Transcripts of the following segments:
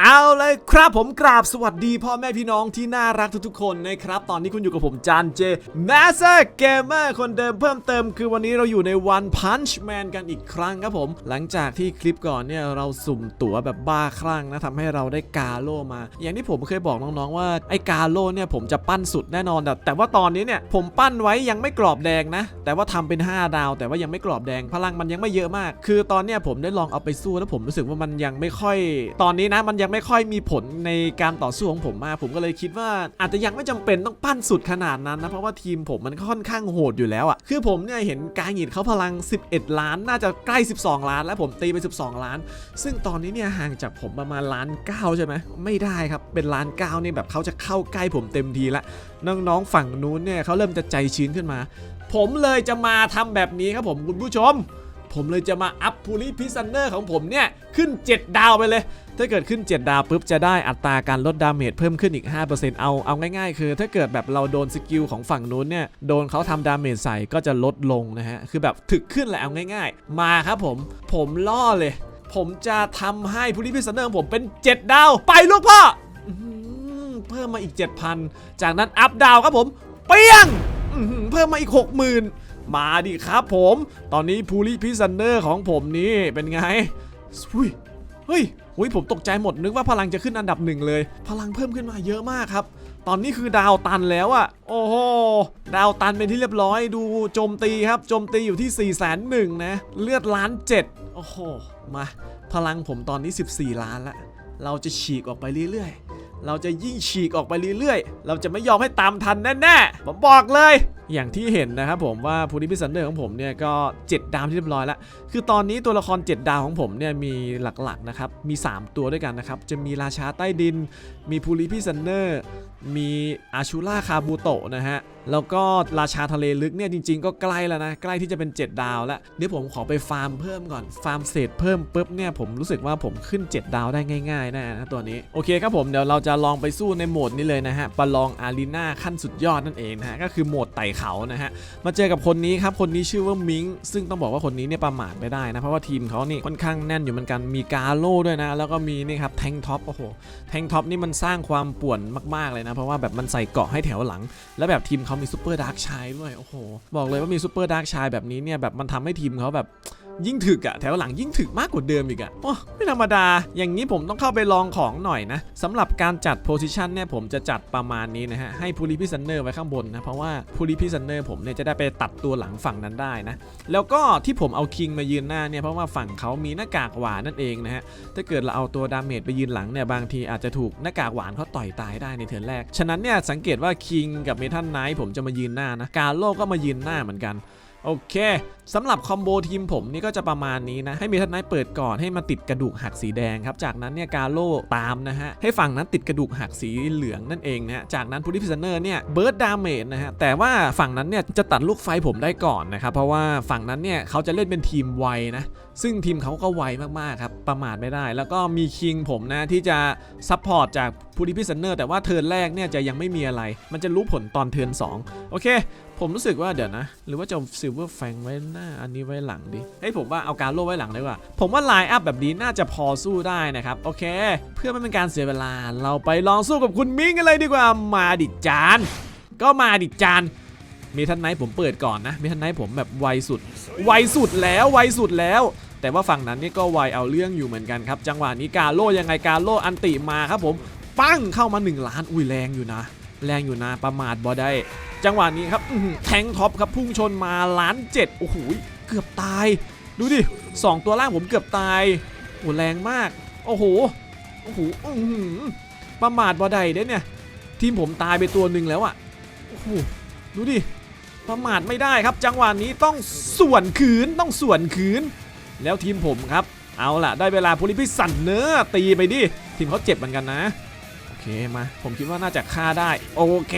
เอาเลยครับผมกราบสวัสดีพ่อแม่พี่น้องที่น่ารักทุกๆคนนะครับ ตอนนี้คุณอยู่กับผมจานเจ m a s t e r Gamer คนเดิมเพิ่มเติม คือวันนี้เราอยู่ใน One Punch Man กันอีกครั้งครับผม หลังจากที่คลิปก่อนเนี่ยเราสุ่มตั๋วแบบบ้าคลั่งนะทำให้เราได้กาโลมา อย่างที่ผมเคยบอกน้องๆว่าไอ้กาโลเนี่ยผมจะปั้นสุดแน่นอน แต่แต่ว่าตอนนี้เนี่ยผมปั้นไว้ยังไม่กรอบแดงนะ แต่ว่าทำเป็น 5 ดาว แต่ว่ายังไม่กรอบแดงพลังมันยังไม่เยอะมาก คือตอนเนี้ยผมได้ลองเอาไปสู้แล้วผมรู้สึกว่ามันยังไม่ค่อย ตอนนี้นะมันยังไม่ค่อยมีผลในการต่อสู้ของผมมาก ผมก็เลยคิดว่าอาจจะยังไม่จำเป็นต้องปั้นสุดขนาดนั้นนะ เพราะว่าทีมผมมันค่อนข้างโหดอยู่แล้วอะ่ะ คือผมเนี่ยเห็นกายหยิดเขาพลัง 11 ล้าน น่าจะใกล้ 12 ล้าน แล้วผมตีไป 12 ล้าน ซึ่งตอนนี้เนี่ยห่างจากผมประมาณล้านเก้าใช่ไหมไม่ได้ครับ เป็นล้านเก้านี่แบบเขาจะเข้าใกล้ผมเต็มทีละ น้องๆฝั่งนู้นเนี่ยเขาเริ่มจะใจชื้นขึ้นมา ผมเลยจะมาทำแบบนี้ครับผมคุณผู้ชม ผมเลยจะมาอัพพูลิพิซันเนอร์ของผมเนี่ยขึ้น 7 ดาวไปเลย ถ้าเกิดขึ้น 7 ดาวปุ๊บจะได้อัตราการลดดาเมจเพิ่มขึ้นอีก 5%เอาเอาง่ายๆ คือ ถ้าเกิดแบบเราโดนสกิลของฝั่งนู้นเนี่ยโดนเขาทำดาเมจใส่ก็จะลดลงนะฮะ คือแบบถึกขึ้นแหละเอาง่าย ๆ มาครับผม ผมล่อเลย ผมจะทำให้พูลิพิซันเนอร์ของผมเป็น 7 ดาว ไปลูกพ่อเพิ่มมาอีก 7,000 จากนั้นอัพดาวครับผม เปี้ยงเพิ่มมาอีก 60,000 มาดิครับผม ตอนนี้พูลิพิซันเนอร์ของผมนี่เป็นไงอุ้ยเฮ้ยหุยผมตกใจหมดนึกว่าพลังจะขึ้นอันดับหนึ่งเลย พลังเพิ่มขึ้นมาเยอะมากครับ ตอนนี้คือดาวตันแล้วอะโอ้โห ดาวตันเป็นที่เรียบร้อยดูโจมตีครับ โจมตีอยู่ที่4ี่แสนหนึ่งนะ เลือดล้านเจ็ดโอ้โห มา พลังผมตอนนี้ 14 ล้านละ เราจะฉีกออกไปเรื่อยๆ เราจะยิ่งฉีกออกไปเรื่อยๆ เราจะไม่ยอมให้ตามทันแน่ๆ ผมบอกเลย อย่างที่เห็นนะครับผมว่าพูลิพิซันเดอร์ของผมเนี่ยก็ 7 ดาวที่เรียบร้อยแล้ว คือตอนนี้ตัวละคร 7 ดาวของผมเนี่ยมีหลักๆนะครับ มี 3 ตัวด้วยกันนะครับ จะมีราชาใต้ดิน มีพูริพิซันเนอร์ มีอาชูล่าคาบูโตะนะฮะ แล้วก็ราชาทะเลลึกเนี่ยจริง ๆ ก็ใกล้แล้วนะ ใกล้ที่จะเป็น 7 ดาวแล้วเดี๋ยวผมขอไปฟาร์มเพิ่มก่อนฟาร์มเศษเพิ่มปุ๊บเนี่ยผมรู้สึกว่าผมขึ้น 7 ดาวได้ง่ายๆแน่นะตัวนี้โอเคครับผมเดี๋ยวเราจะลองไปสู้ในโหมดนี้เลยนะฮะประลองอารีนาขั้นสุดยอดนั่นเองนะฮะก็คือโหมดไต่เขานะฮะมาเจอกับคนนี้ครับคนนี้ชื่อว่ามิงซึ่งต้องบอกว่าคนนี้เนี่ยประมาทไม่ได้นะเพราะว่าทีมเขานี่ค่อนข้างแน่นอยู่เหมือนกันมีกาโล่ด้วยนะแล้วก็มีนี่ครับแทงท็อปโอ้โหแทงท็อปนี่มันสร้างความป่วนมากๆเลยนะเพราะว่าแบบมันใส่เกาะให้แถวหลัง แล้วแบบทีมเขามีซูเปอร์ดาร์กชายด้วย โอ้โห บอกเลยว่ามีซูเปอร์ดาร์กชายแบบนี้เนี่ยแบบมันทำให้ทีมเขาแบบ ยิ่งถึกอะแถวหลังยิ่งถึกมากกว่าเดิมอีกอะโอ้ไม่ธรรมดา อย่างนี้ผมต้องเข้าไปลองของหน่อยนะสำหรับการจัดโพซิชันเนี่ยผมจะจัดประมาณนี้นะฮะ ให้พูลิพิซันเนอร์ไว้ข้างบนนะ เพราะว่าพูลิพิซันเนอร์ผมเนี่ยจะได้ไปตัดตัวหลังฝั่งนั้นได้นะ แล้วก็ที่ผมเอาคิงมายืนหน้าเนี่ยเพราะว่าฝั่งเขามีหน้ากากหวานนั่นเองนะฮะ ถ้าเกิดเราเอาตัวดาเมจไปยืนหลังเนี่ยบางทีอาจจะถูกหน้ากากหวานเขาต่อยตายได้ในเทิร์นแรก ฉะนั้นเนี่ยสังเกตว่าคิงกับเมทัลไนท์ผมจะมายืนหน้านะ กาโลก็มายืนหน้าเหมือนกัน โอเคสำหรับคอมโบทีมผมนี่ก็จะประมาณนี้นะ ให้มีทันไนเปิดก่อนให้มาติดกระดูกหักสีแดงครับ จากนั้นเนี่ยกาโลตามนะฮะ ให้ฝั่งนั้นติดกระดูกหักสีเหลืองนั่นเองนะฮะ จากนั้นพูลิพิซเนอร์เนี่ยเบิร์ดดาเมจนะฮะ แต่ว่าฝั่งนั้นเนี่ยจะตัดลูกไฟผมได้ก่อนนะครับ เพราะว่าฝั่งนั้นเนี่ยเขาจะเล่นเป็นทีมไวนะ ซึ่งทีมเขาก็ไวมากๆครับ ประมาทไม่ได้ แล้วก็มีคิงผมนะที่จะซัพพอร์ตจากพูลิพิซเนอร์แต่ว่าเทิร์นแรกเนี่ยจะยังไม่มีอะไร มันจะรู้ผลตอนเทิร์น2โอเค ผมรู้สึกว่าเดี๋ยวนะ หรือว่าจะซิลเวอร์แฟงไว้หน้าอันนี้ไว้หลังดีเฮ้ยผมว่าเอาการโล่ไว้หลังดีกว่า ผมว่าไลน์อัพแบบนี้น่าจะพอสู้ได้นะครับ โอเค เพื่อไม่เป็นการเสียเวลา เราไปลองสู้กับคุณมิ้งกันเลยดีกว่ามาดิจาน ก็มาดิจานมีทันไนท์ผมเปิดก่อนนะมีทันไนท์ผมแบบไวสุด ไวสุดแล้วไวสุดแล้ว แต่ว่าฝั่งนั้นนี่ก็ไวเอาเรื่องอยู่เหมือนกันครับ จังหวะนี้การโล่ยังไงการโล่อันติมาครับผม ปั้งเข้ามา 1 ล้านอุ้ยแรงอยู่นะ แรงอยู่นะประมาทบอได้จังหวะนี้ครับแทงท็อปครับพุ่งชนมาล้านเจ็ดโอ้โหเกือบตาย ดูดิสองตัวล่างผมเกือบตายโอ้แรงมาก โอ้โหโอ้โหประมาทบอได้เด้เนี่ย ทีมผมตายไปตัวหนึ่งแล้วอะโอ้โหดูดิประมาทไม่ได้ครับ จังหวะนี้ต้องส่วนคืนต้องส่วนคืน แล้วทีมผมครับ เอาล่ะ ได้เวลาพูลิพิสันเนื้อตีไปดิทีมเขาเจ็บเหมือนกันนะ โอเคมา ผมคิดว่าน่าจะฆ่าได้ โอเค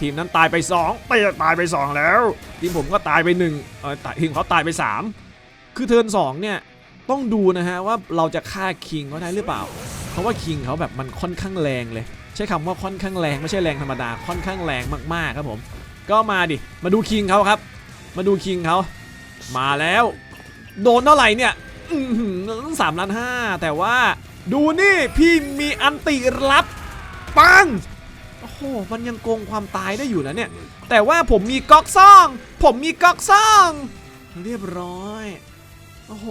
ทีมนั้นตายไป2ไปตายไป 2 แล้ว ทีมผมก็ตายไป1เออทีมเขาตายไป 3 คือเทิร์น2เนี่ยต้องดูนะฮะว่าเราจะฆ่าคิงเขาได้หรือเปล่า เพราะว่าคิงเขาแบบมันค่อนข้างแรงเลย ใช้คำว่าค่อนข้างแรงไม่ใช่แรงธรรมดาค่อนข้างแรงมากๆครับผม ก็มาดิมาดูคิงเขาครับ มาดูคิงเขามาแล้ว โดนเท่าไหร่เนี่ยต้องสามล้านห้าแต่ว่าดูนี่พี่มีอันติรับปัง โอ้มันยังโกงความตายได้อยู่นะเนี่ย แต่ว่าผมมีก๊อกซ่อง ผมมีก๊อกซ่อง เรียบร้อย โอ้โห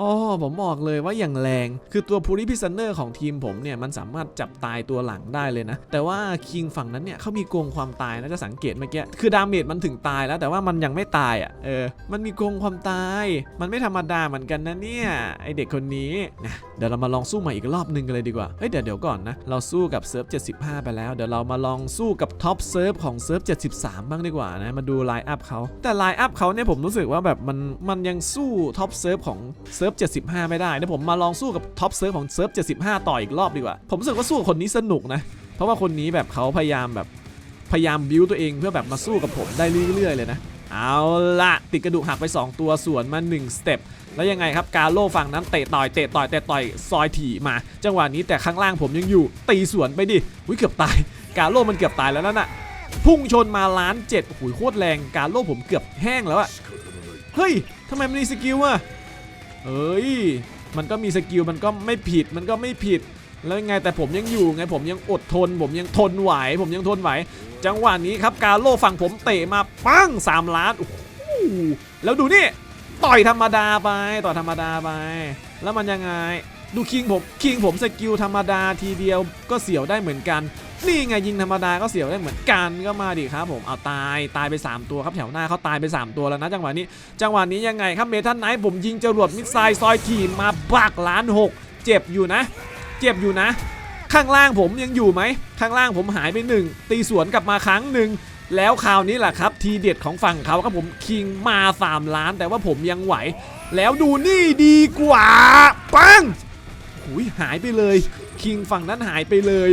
อ๋อผมบอกเลยว่าอย่างแรง คือตัวพูริพิซันเนอร์ของทีมผมเนี่ยมันสามารถจับตายตัวหลังได้เลยนะ แต่ว่าคิงฝั่งนั้นเนี่ยเขามีโกงความตายนะจะสังเกตเมื่อกี้คือดาเมจมันถึงตายแล้วแต่ว่ามันยังไม่ตายอะเออมันมีโกงความตาย มันไม่ธรรมดาเหมือนกันนะเนี่ยไอเด็กคนนี้นะเดี๋ยวเรามาลองสู้ใหม่อีกรอบหนึ่งกันเลยดีกว่าเฮ้ยเดี๋ยวเดี๋ยวก่อนนะเราสู้กับเซิร์ฟ75 ไปแล้วเดี๋ยวเรามาลองสู้กับท็อปเซิร์ฟของเซิร์ฟ73 บ้างดีกว่านะมาดูไลน์อัพเขาแต่ไลน์อัพเขาเนี่ยผมรู้สึกว่าแบบมันมันยังสู้ท็อปเซิร์ฟของเซิร์ฟ75 ไม่ได้เดี๋ยผมมาลองสู้กับท็อปเซิร์ฟของเซิร์ฟ 75 ต่ออีกรอบดีกว่า ผมรู้สึกว่าสู้คนนี้สนุกนะ เพราะว่าคนนี้แบบเขาพยายามแบบพยายามบิวตัวเองเพื่อแบบมาสู้กับผมได้เรื่อยๆเลยนะ เอาละติดกระดูกหักไป 2 ตัวส่วนมา1สเต็ปแล้วยังไงครับกาโลฝั่งนั้นเตะต่อยเตะต่อยเตะต่อยซอยถี่มา จังหวะนี้แต่ข้างล่างผมยังอยู่ ตีสวนไปดิอุ้ยเกือบตาย กาโลมันเกือบตายแล้วนั่นน่ะพุ่งชนมาล้านเจ็ดโอ้โหโคตรแรง กาโลผมเกือบแห้งแล้วอะเฮ้ยทำไมมันมีสกิลอะ เอ้ย มันก็มีสกิลมันก็ไม่ผิดมันก็ไม่ผิด แล้วยังไงแต่ผมยังอยู่ไงผมยังอดทน ผมยังทนไหว ผมยังทนไหว จังหวะนี้ครับกาโลฝั่งผมเตะมาปั้ง3ล้านโอ้โหแล้วดูนี่ ต่อยธรรมดาไปต่อยธรรมดาไป แล้วมันยังไง ดูคิงผมคิงผมสกิลธรรมดาทีเดียวก็เสียวได้เหมือนกัน นี่ไงยิงธรรมดาก็เสียวได้เหมือนกันก็มาดิครับผมเอาตายตายไป 3 ตัวครับแถวหน้าเขาตายไป 3 ตัวแล้วนะจังหวะนี้ จังหวะนี้ยังไงครับเมทัลไนท์ผมยิงจรวดมิสไซล์ซอยทีมาบักล้านหกเจ็บอยู่นะ เจ็บอยู่นะ ข้างล่างผมยังอยู่ไหมข้างล่างผมหายไปหนึ่งตีสวนกลับมาครั้งหนึ่งแล้วคราวนี้แหละครับทีเด็ดของฝั่งเขาครับผมคิงมา 3 ล้าน แต่ว่าผมยังไหว แล้วดูนี่ดีกว่า ปัง หุยหายไปเลย คิงฝั่งนั้นหายไปเลย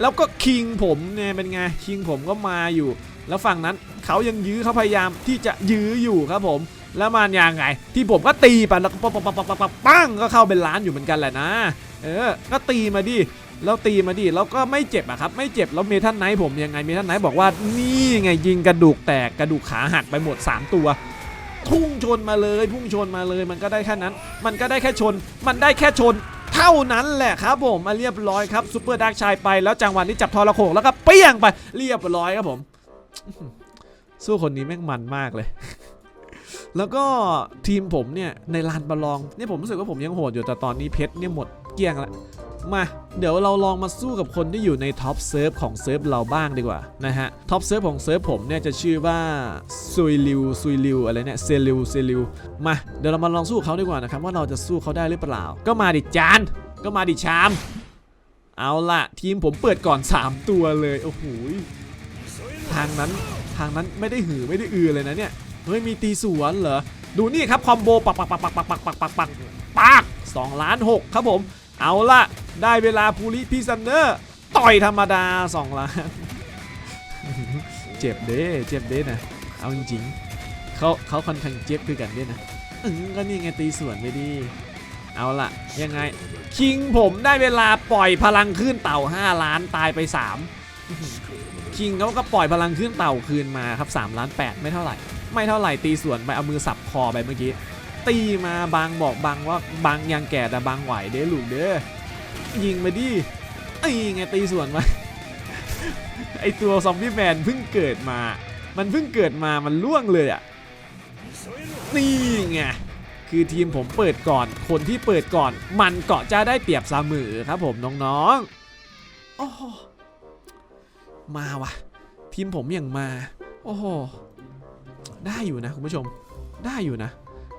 แล้วก็คิงผมเนี่ยเป็นไงคิงผมก็มาอยู่ แล้วฝั่งนั้นเขายังยื้อเขาพยายามที่จะยื้ออยู่ครับผม แล้วมันยังไง ที่ผมก็ตีไปแล้วก็ปังปังปังปังปังปังก็เข้าเป็นล้านอยู่เหมือนกันแหละนะ เออ ก็ตีมาดิแล้วตีมาดิแล้วก็ไม่เจ็บอะครับ ไม่เจ็บแล้วเมทัลไนท์ผมยังไงเมทัลไนท์บอกว่านี่ไงยิงกระดูกแตกกระดูกขาหักไปหมด 3 ตัวพุ่งชนมาเลย พุ่งชนมาเลย มันก็ได้แค่นั้น มันก็ได้แค่ชน มันได้แค่ชน เท่านั้นแหละครับผมมาเรียบร้อยครับซูเปอร์ดักชายไปแล้วจังหวะนี้จับทอรโขงแล้วก็เปี้ยงไปเรียบร้อยครับผม สู้คนนี้แม่งมันมากเลย แล้วก็ทีมผมเนี่ยในลานประลองเนี่ยผมรู้สึกว่าผมยังโหดอยู่แต่ตอนนี้เพชรเนี่ยหมดเกลี้ยงละ มาเดี๋ยวเราลองมาสู้กับคนที่อยู่ในท็อปเซิร์ฟของเซิร์ฟเราบ้างดีกว่านะฮะท็อปเซิร์ฟของเซิร์ฟผมเนี่ยจะชื่อว่าซุยลิวซุยลิวอะไรเนี่ยเซลิวเซลิวมาเดี๋ยวเรามาลองสู้เขาดีกว่านะครับว่าเราจะสู้เขาได้หรือเปล่า ก็มาดิจานก็มาดิชาม เอาล่ะ ทีมผมเปิดก่อน 3 ตัวเลยโอ้โหทางนั้นทางนั้นไม่ได้หือไม่ได้อือเลยนะเนี่ยเฮ้ยมีตีสวนเหรอดูนี่ครับคอมโบปักปักปักปักปักปักปักปักปักปักสองล้านหกครับผม เอาละได้เวลาภูริพิซันเนอร์ ต่อยธรรมดา 2 ล้าน เจ็บเด้เจ็บเด้นะ เอาจริงๆเขาเขาค่อนข้างเจ็บคือกันเด้นะอืมก็นี่ไงตีสวนไปดี เอาละยังไง คิงผมได้เวลาปล่อยพลังขึ้นเต่า 5 ล้านตายไป 3 คิงเขาก็ปล่อยพลังขึ้นเต่าคืนมาครับ3ล้าน8ไม่เท่าไหร่ ไม่เท่าไหร่ตีสวนไปเอามือสับคอไปเมื่อกี้ ตีมาบางบอกบางว่าบางยังแก่แต่บางไหวเด้อลูกเด้อยิงมาดิไอ้ไงตีสวนมาไอตัวซอมบี้แมนเพิ่งเกิดมา มันเพิ่งเกิดมามันล่วงเลยอะนี่ไงคือทีมผมเปิดก่อน คนที่เปิดก่อน มันเกาะจะได้เปรียบเสมอครับผมน้องๆโอ้โหมาวะทีมผมยังมา โอ้โหได้อยู่นะคุณผู้ชม ได้อยู่นะ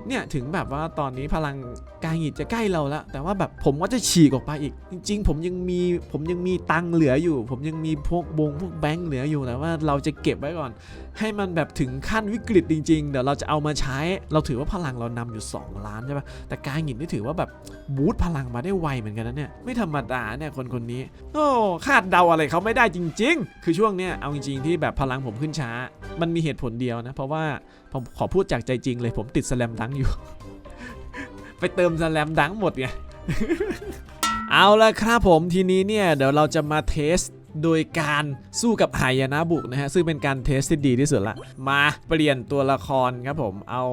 เนี่ยถึงแบบว่าตอนนี้พลังกายหิดจะใกล้เราแล้ว แต่ว่าแบบผมก็จะฉีกออกไปอีก จริง ๆ ผมยังมีผมยังมีตังเหลืออยู่ ผมยังมีพวกบงพวกแบงค์เหลืออยู่แต่ว่าเราจะเก็บไว้ก่อน ให้มันแบบถึงขั้นวิกฤตจริง ๆ เดี๋ยวเราจะเอามาใช้ เราถือว่าพลังเรานำอยู่ 2 ล้านใช่ปะแต่กายหงิดนี่ถือว่าแบบบูตพลังมาได้ไวเหมือนกันนะเนี่ยไม่ธรรมดาเนี่ยคนคนนี้ โอ้คาดเดาอะไรเขาไม่ได้จริง ๆ คือช่วงเนี้ยเอาจริง ๆ ที่แบบพลังผมขึ้นช้า มันมีเหตุผลเดียวนะเพราะว่าผมขอพูดจากใจจริงเลยผมติดสลมดังอยู่ ไปเติมสแลมดังหมดไง เอาละครับผมทีนี้เนี่ย เดี๋ยวเราจะมาเทสโดยการสู้กับหายนะบุกนะฮะ ซึ่งเป็นการเทสที่ดีที่สุดละ มาเปลี่ยนตัวละครครับผม เอา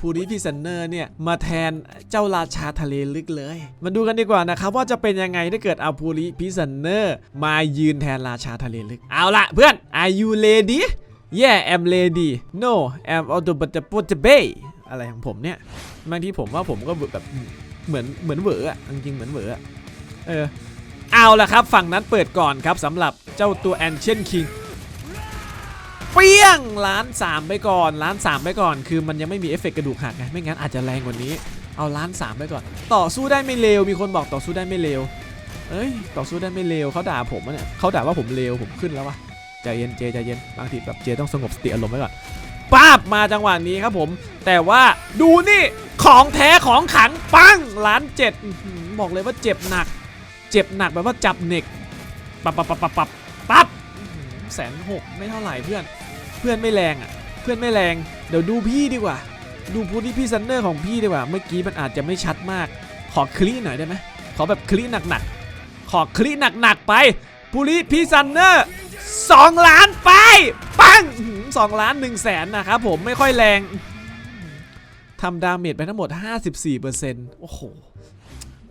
พูริพิซันเนอร์เนี่ย มาแทนเจ้าราชาทะเลลึกเลย มาดูกันดีกว่านะครับ ว่าจะเป็นยังไงถ้าเกิดเอาพูริพิซันเนอร์มายืนแทนราชาทะเลลึก เอาละเพื่อน are you ready yeah I'm ready no I'm out of the put the bay อะไรของผมเนี่ยบางทีผมว่าผมก็แบบเหมือนเหมือนเหวออะจริงๆเหมือนเหวออะเออเอาละครับ ฝั่งนั้นเปิดก่อนครับสำหรับเจ้าตัวแอนเชนคิงเปี้ยงล้านสามไปก่อนล้านสามไปก่อน คือมันยังไม่มีเอฟเฟกต์กระดูกหักไงไม่งั้นอาจจะแรงกว่านี้ เอาล้านสามไปก่อน ต่อสู้ได้ไม่เร็วมีคนบอกต่อสู้ได้ไม่เร็วเอ้ยต่อสู้ได้ไม่เร็วเขาด่าผมเนี่ยเขาด่าว่าผมเร็วผมขึ้นแล้ววะใจเย็นเจใจเย็นบางทีแบบเจต้องสงบสติอารมณ์ไว้ก่อน ป้าบมาจังหวะนี้ครับผม แต่ว่าดูนี่ของแท้ของขังปังล้านเจ็ดบอกเลยว่าเจ็บหนัก เจ็บหนักแบบว่าจับเน็กปับปับปับปับปับปับแสนหกไม่เท่าไหร่เพื่อน เพื่อนไม่แรงอะ เพื่อนไม่แรง เดี๋ยวดูพี่ดีกว่า ดูพูดที่พี่ซันเนอร์ของพี่ดีกว่า เมื่อกี้มันอาจจะไม่ชัดมาก ขอคลีหน่อยได้ไหมขอแบบคลีหนักๆ ขอคลีหนักๆไปพูริพี่ซันเนอร์สองล้านไป ปัง อื้อหือสองล้านหนึ่งแสนนะครับผมไม่ค่อยแรงทำดาเมจไปทั้งหมด 54%โอ้โห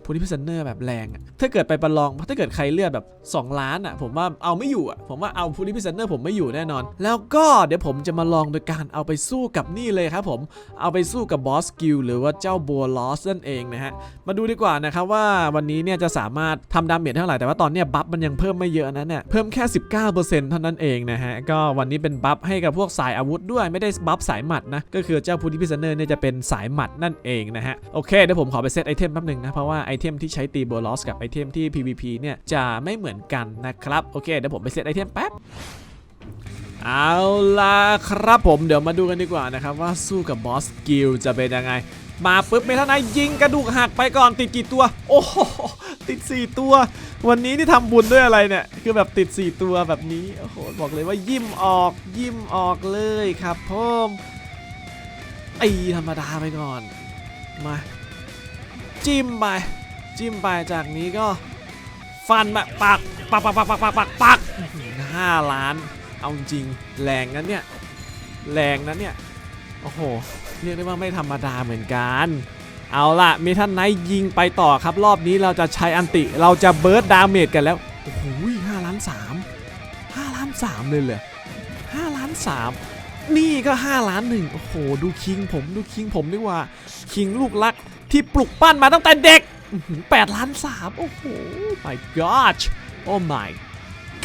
พูลิพิซันเนอร์แบบแรงอะถ้าเกิดไปประลองถ้าเกิดใครเลือดแบบ 2 ล้านอะผมว่าเอาไม่อยู่อะผมว่าเอาพูลิพิซันเนอร์ผมไม่อยู่แน่นอน แล้วก็เดี๋ยวผมจะมาลองโดยการเอาไปสู้กับนี่เลยครับผมเอาไปสู้กับบอสกิลหรือว่าเจ้าบัวลอสนั่นเองนะฮะมาดูดีกว่านะครับว่าวันนี้เนี่ยจะสามารถทำดาเมจเท่าไหร่แต่ว่าตอนเนี้ยบัฟมันยังเพิ่มไม่เยอะนะเนี่ยเพิ่มแค่ 19%เท่านั้นเองนะฮะก็วันนี้เป็นบัฟให้กับพวกสายอาวุธด้วยไม่ได้บัฟสายหมัดนะก็คือเจ้าพูลิพิซันเนอร์เนี่ยจะเป็นสายหมัดนั่นเองนะฮะโอเคเดี๋ยวผมขอไปเซตไอเทมแป๊บหนึงนะเพราะว่าไอเทมที่ใช้ตีบัวลอสกับไอเทมที่ PVP เนี่ยจะไม่เหมือนกันนะครับ โอเคเดี๋ยวผมไปเซตไอเทมแป๊บเอาล่ะครับผมเดี๋ยวมาดูกันดีกว่านะครับ ว่าสู้กับบอสกิลจะเป็นยังไง มาปุ๊บเมทันไนยิงกระดูกหักไปก่อนติดกี่ตัว โอ้โหติด 4 ตัว วันนี้ที่ทำบุญด้วยอะไรเนี่ย คือแบบติด 4 ตัวแบบนี้โอ้โหบอกเลยว่ายิ้มออกยิ้มออกเลยครับผมไอธรรมดาไปก่อนมาจิ้มไป จิ้มไปจากนี้ก็ฟันมาปักปักปักปักปักปักปักปักห้าล้าน เอาจริงแรงนั้นเนี่ย แรงนั้นเนี่ย โอ้โห เรียกได้ว่าไม่ธรรมดาเหมือนกัน เอาล่ะเมทันไนท์ยิงไปต่อครับรอบนี้เราจะใช้อันติเราจะเบิร์ดดาเมจกันแล้ว โอ้โหห้าล้านสามห้าล้านสามเลยเลยห้าล้านสามนี่ก็ห้าล้านหนึ่งโอ้โห ดูคิงผมดูคิงผมดีกว่า คิงลูกรัก ที่ปลุกปั้นมาตั้งแต่เด็กแปดล้านสามโอ้โห my god โอ้ my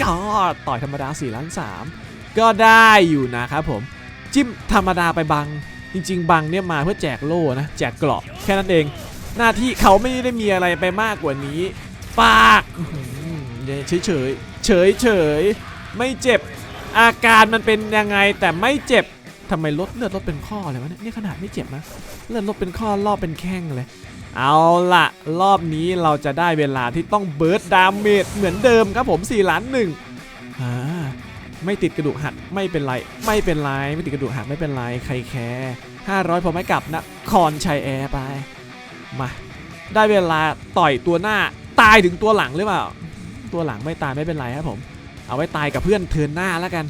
god ต่อยธรรมดา4ล้าน3ก็ได้อยู่นะครับผม จิ้มธรรมดาไปบัง จริง ๆ บังเนี่ยมาเพื่อแจกโล่นะ แจกเกราะแค่นั้นเอง หน้าที่เขาไม่ได้มีอะไรไปมากกว่านี้ ปากเฉยเฉยเฉยเฉยไม่เจ็บอาการมันเป็นยังไงแต่ไม่เจ็บ ทำไมลดเลือดลดเป็นข้อเลยวะเนี่ยนี่ขนาดไม่เจ็บนะเลือดลดเป็นข้อรอบเป็นแข้งเลย เอาล่ะรอบนี้เราจะได้เวลาที่ต้องเบิร์ดดาเมจเหมือนเดิมครับผม4ล้านหนึ่งอ่าไม่ติดกระดูกหักไม่เป็นไร ไม่เป็นไร ไม่ติดกระดูกหักไม่เป็นไร ใครแคร์500 พอไม่กลับนะคอนชัยแอร์ไป มา ได้เวลาต่อยตัวหน้าตายถึงตัวหลังหรือเปล่า ตัวหลังไม่ตายไม่เป็นไรครับผม เอาไว้ตายกับเพื่อนเทินหน้าแล้วกัน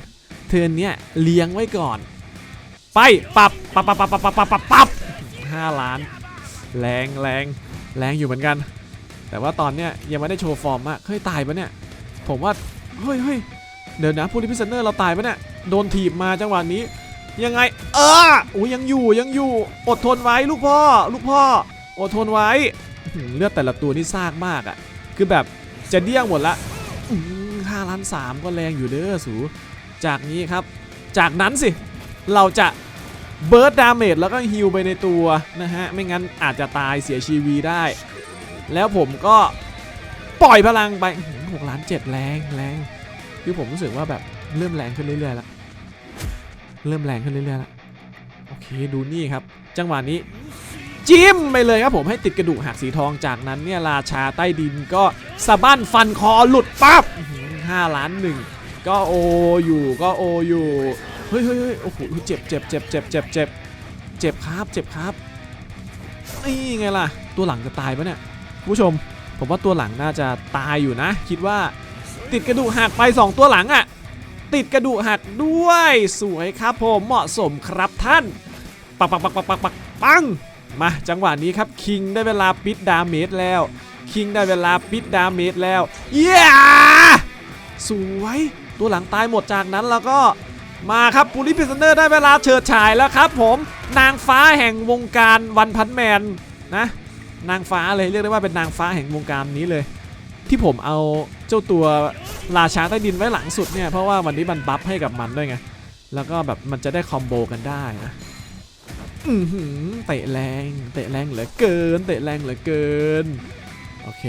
เทินเนี้ยเลี้ยงไว้ก่อน ไปปับปับปับปับปับปับปับปับปับห้าล้าน แรงแรงแรงอยู่เหมือนกัน แต่ว่าตอนเนี้ยยังไม่ได้โชว์ฟอร์มอะเฮ้ยตายปะเนี่ย ผมว่าเฮ้ยเฮ้ยเดี๋ยวนะพูดที่พิซเนอร์เราตายปะเนี่ยโดนถีบมาจังหวะนี้ ยังไง เอออุ้ยยังอยู่ยังอยู่ อดทนไว้ลูกพ่อ ลูกพ่อ อดทนไว้เลือดแต่ละตัวนี่ซากมากอะคือแบบจะเดี้ยงหมดละห้าล้านสามก็แรงอยู่เด้อสู จากนี้ครับ จากนั้นสิ เราจะเบิร์ดดาเมจแล้วก็ฮิลไปในตัวนะฮะ ไม่งั้นอาจจะตายเสียชีวีได้ แล้วผมก็ปล่อยพลังไปหกล้านเจ็ดแรงแรงคือผมรู้สึกว่าแบบเริ่มแรงขึ้นเรื่อยๆแล้วเริ่มแรงขึ้นเรื่อยๆแล้วโอเคดูนี่ครับ จังหวะนี้จิ้มไปเลยครับผมให้ติดกระดูกหักสีทองจากนั้นเนี่ยราชาใต้ดินก็สะบั้นฟันคอหลุดปั๊บห้าล้านหนึ่งก็โออยู่ก็โออยู่ เฮ้ยเฮ้ยเฮ้ยโอ้โหเจ็บเจ็บเจ็บเจ็บเจ็บเจ็บเจ็บครับเจ็บครับนี่ไงล่ะ ตัวหลังจะตายปะเนี่ยผู้ชม ผมว่าตัวหลังน่าจะตายอยู่นะ คิดว่าติดกระดูกหักไป 2 ตัวหลังอะติดกระดูกหักด้วยสวยครับผมเหมาะสมครับท่าน ปักปักปักปักปักปักปังมาจังหวะนี้ครับคิงได้เวลาปิดดาเมจแล้วคิงได้เวลาปิดดาเมจแล้วเย้สวยตัวหลังตายหมดจากนั้นแล้วก็ มาครับปูริพิซเนอร์ได้เวลาเฉิดฉายแล้วครับผมนางฟ้าแห่งวงการวันพันแมนนะนางฟ้าเลยเรียกได้ว่าเป็นนางฟ้าแห่งวงการนี้เลย ที่ผมเอาเจ้าตัวราชาใต้ดินไว้หลังสุดเนี่ยเพราะว่าวันนี้มันบัฟให้กับมันด้วยไงแล้วก็แบบมันจะได้คอมโบกันได้นะอืเตะแรงเตะแรงเหลือเกิน เตะแรงเหลือเกินโอเค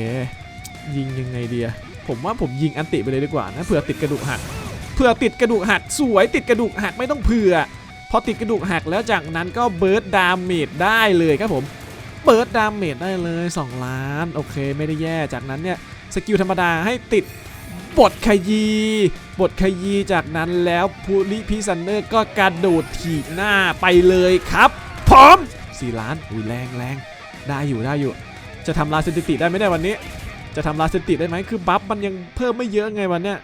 ยิงยังไงเดียผมว่าผมยิงอันติไปเลยดีกว่านะเผื่อติดกระดูกหัก ผื่อติดกระดูกหักสวยติดกระดูกหักไม่ต้องเผื่อ พอติดกระดูกหักแล้วจากนั้นก็เบิร์ดดามเมจได้เลยครับผมเบิร์ดดามเมจได้เลย 2 ล้าน โอเคไม่ได้แย่จากนั้นเนี่ยสกิลธรรมดาให้ติดบทขยีบทขยีจากนั้นแล้วพูลิพิซันเนอร์ก็กระโดดถีบหน้าไปเลยครับพร้อม4ล้านอุ้ยแรงแรงได้อยู่ได้อยู่ จะทำลาสถิติได้ไหมเนี่ยวันนี้ จะทำลาสถิติได้ไหมคือบัฟมันยังเพิ่มไม่เยอะไงวันเนี้ย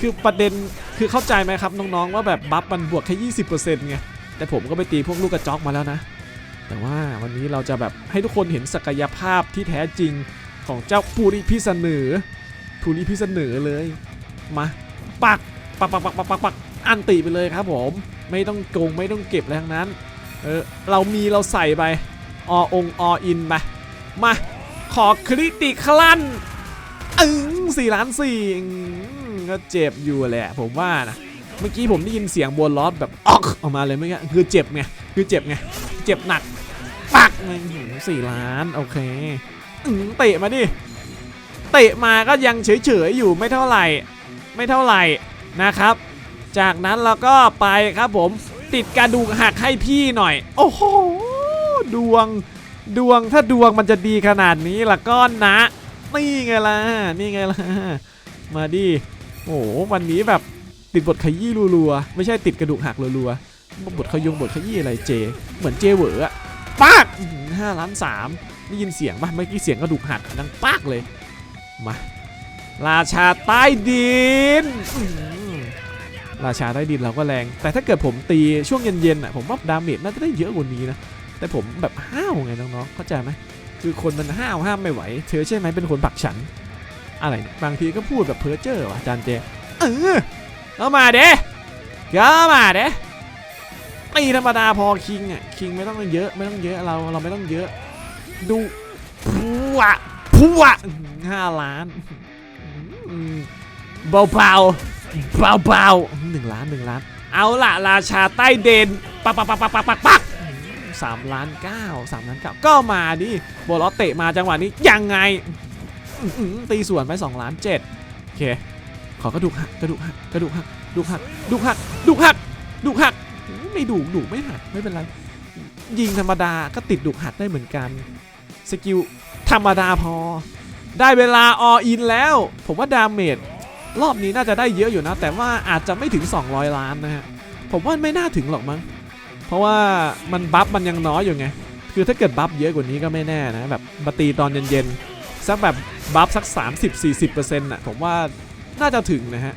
คือประเด็นคือเข้าใจไหมครับน้องๆว่าแบบบัฟมันบวกแค่20%ไงแต่ผมก็ไปตีพวกลูกกระจอกมาแล้วนะ แต่ว่าวันนี้เราจะแบบให้ทุกคนเห็นศักยภาพที่แท้จริงของเจ้าภูริพิษเนอภูริพิษเนอเลยมาปักปักปักปักปักปักปักอันติไปเลยครับผมไม่ต้องโกงไม่ต้องเก็บอะไรทั้งนั้นเออเรามีเราใส่ไปอองออินไปมาขอคริติคลั่นอึ้งสี่ล้านสี่ ก็เจ็บอยู่แหละ ผมว่านะเมื่อกี้ผมได้ยินเสียงบัวลอสแบบออกออกมาเลยเมื่อกี้คือเจ็บไงคือเจ็บไงเจ็บหนักปักอื้อหือสี่ล้านโอเคเตะมาดิเตะมาก็ยังเฉยๆอยู่ไม่เท่าไหร่ ไม่เท่าไหร่นะครับ จากนั้นเราก็ไปครับผมติดกระดูกหักให้พี่หน่อย โอ้โหดวงดวงถ้าดวงมันจะดีขนาดนี้ละก็นะ นี่ไงล่ะ นี่ไงล่ะ มาดิ โอ้โหวันนี้แบบติดบทขยี้รัวๆ ไม่ใช่ติดกระดูกหักรัวๆ บทขยงบทขยี้อะไรเจ เหมือนเจเวออะปากห้าล้านสามได้ยินเสียงปะเมื่อกี้เสียงกระดูกหักดังปากเลย มา ราชาใต้ดิน ราชาใต้ดินเราก็แรง แต่ถ้าเกิดผมตีช่วงเย็นๆอะผมว่าดาเมจน่าจะได้เยอะกว่านี้นะ แต่ผมแบบห้าวไงน้องๆ เข้าใจไหมคือคนมันห้าวห้ามไม่ไหว เธอใช่ไหมเป็นคนผักฉัน อะไรบางทีก็พูดแบบเพ้อเจ้อว่ะอาจารย์เจเออเข้ามาเด้เข้ามาเด้ตีธรรมดาพอคิงอะคิงไม่ต้องเยอะไม่ต้องเยอะเราเราไม่ต้องเยอะ ดูพัวพัวห้าล้านเบาเบาเบาเบาหนึ่งล้านหนึ่งล้าน เอาล่ะราชาใต้เดนปักปักปักปักปักปักปักสามล้านเก้าสามล้านเก้าก็มาดิโบลอเตะมาจังหวะนี้ยังไง ตีสวนไปสองล้านเจ็ดโอเค ขอกระดูกหักกระดูกหักกระดูกหักดูกหักดูกหักดูกหักดูกหักไม่ดูดูไม่หักไม่เป็นไร ยิงธรรมดาก็ติดดุกหักได้เหมือนกัน สกิลธรรมดาพอ ได้เวลาออินแล้ว ผมว่าดาเมจรอบนี้น่าจะได้เยอะอยู่นะ แต่ว่าอาจจะไม่ถึง 200 ล้านนะฮะ ผมว่าไม่น่าถึงหรอกมั้ง เพราะว่ามันบัฟมันยังน้อยอยู่ไง คือถ้าเกิดบัฟเยอะกว่านี้ก็ไม่แน่นะแบบมาตีตอนเย็นๆ สักแบบบัฟสัก 30-40%น่ะผมว่าน่าจะถึงนะฮะ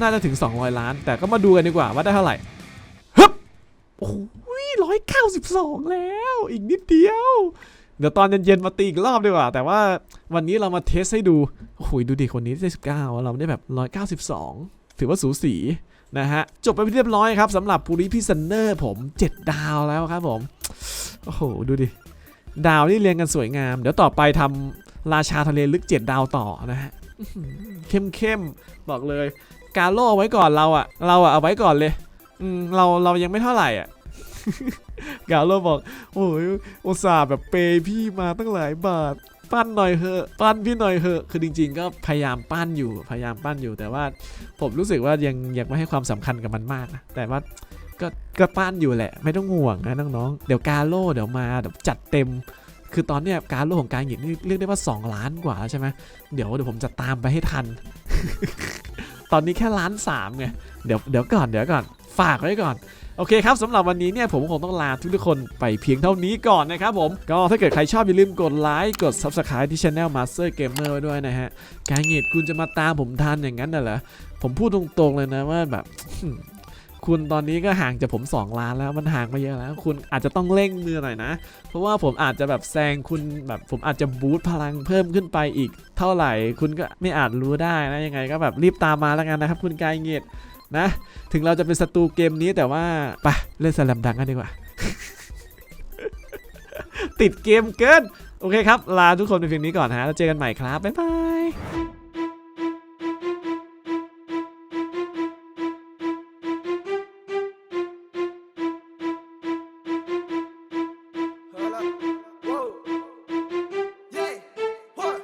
น่าจะถึง 200 ล้าน แต่ก็มาดูกันดีกว่าว่าได้เท่าไหร่ฮึบโอ้โหร้อยเก้าสิบสองแล้ว อีกนิดเดียว เดี๋ยวตอนเย็นๆมาตีอีกรอบดีกว่า แต่ว่าวันนี้เรามาเทสให้ดู โอ้โหดูดิคนนี้ได้19เราได้แบบ192ถือว่าสูสีนะฮะ จบไปเป็นที่เรียบร้อยครับสำหรับภูริพิซันเนอร์ผม7ดาวแล้วครับผม โอ้โห ดูดิ ดาวนี่เรียงกันสวยงาม เดี๋ยวต่อไปทำ ราชาทะเลลึก 7 ดาวต่อนะฮะอื้อหือเข้มๆบอกเลย กาโล่เอาไว้ก่อนเราอะเราอะเอาไว้ก่อนเลยอืมเราเรายังไม่เท่าไหร่อะกาโล่บอก โอ้ยอุตส่าห์แบบเปย์พี่มาตั้งหลายบาท ปั้นหน่อยเหอะ ปั้นพี่หน่อยเหอะ คือจริง ๆ ก็พยายามปั้นอยู่ พยายามปั้นอยู่ แต่ว่าผมรู้สึกว่ายังยังไม่ให้ความสำคัญกับมันมากนะ แต่ว่าก็ก็ปั้นอยู่แหละ ไม่ต้องห่วงนะน้องๆ เดี๋ยวกาโล่เดี๋ยวมาเดี๋ยวจัดเต็ม คือตอนเนี้ยการโล่ของการหยิบนี่เรียกได้ว่า 2 ล้านกว่าแล้วใช่ไหมเดี๋ยวเดี๋ยวผมจะตามไปให้ทัน ตอนนี้แค่ล้านสามไงเดี๋ยวเดี๋ยวก่อนเดี๋ยวก่อนฝากไว้ก่อนโอเคครับสำหรับวันนี้เนี่ยผมคงต้องลาทุกๆคนไปเพียงเท่านี้ก่อนนะครับผม ก็ถ้าเกิดใครชอบอย่าลืมกดไลค์กด Subscribe ที่ Channel Master Gamer ไว้ด้วยนะฮะ การเหตุคุณจะมาตามผมทันอย่างนั้นน่ะเหรอผมพูดตรงๆเลยนะว่าแบบ คุณตอนนี้ก็ห่างจากผม 2 ล้านแล้วมันห่างมาเยอะแล้ว คุณอาจจะต้องเร่งมือหน่อยนะ เพราะว่าผมอาจจะแบบแซงคุณแบบผมอาจจะบูตพลังเพิ่มขึ้นไปอีก เท่าไหร่คุณก็ไม่อาจรู้ได้นะยังไงก็แบบรีบตามมาแล้วกันนะครับ คุณกายเงียดนะ ถึงเราจะเป็นศัตรูเกมนี้แต่ว่าไปเล่นสแลมดังกันดีกว่า ติดเกมเกิน โอเคครับ ลาทุกคนไปเพียงนี้ก่อนฮะแล้วเจอกันใหม่ครับบ๊ายบาย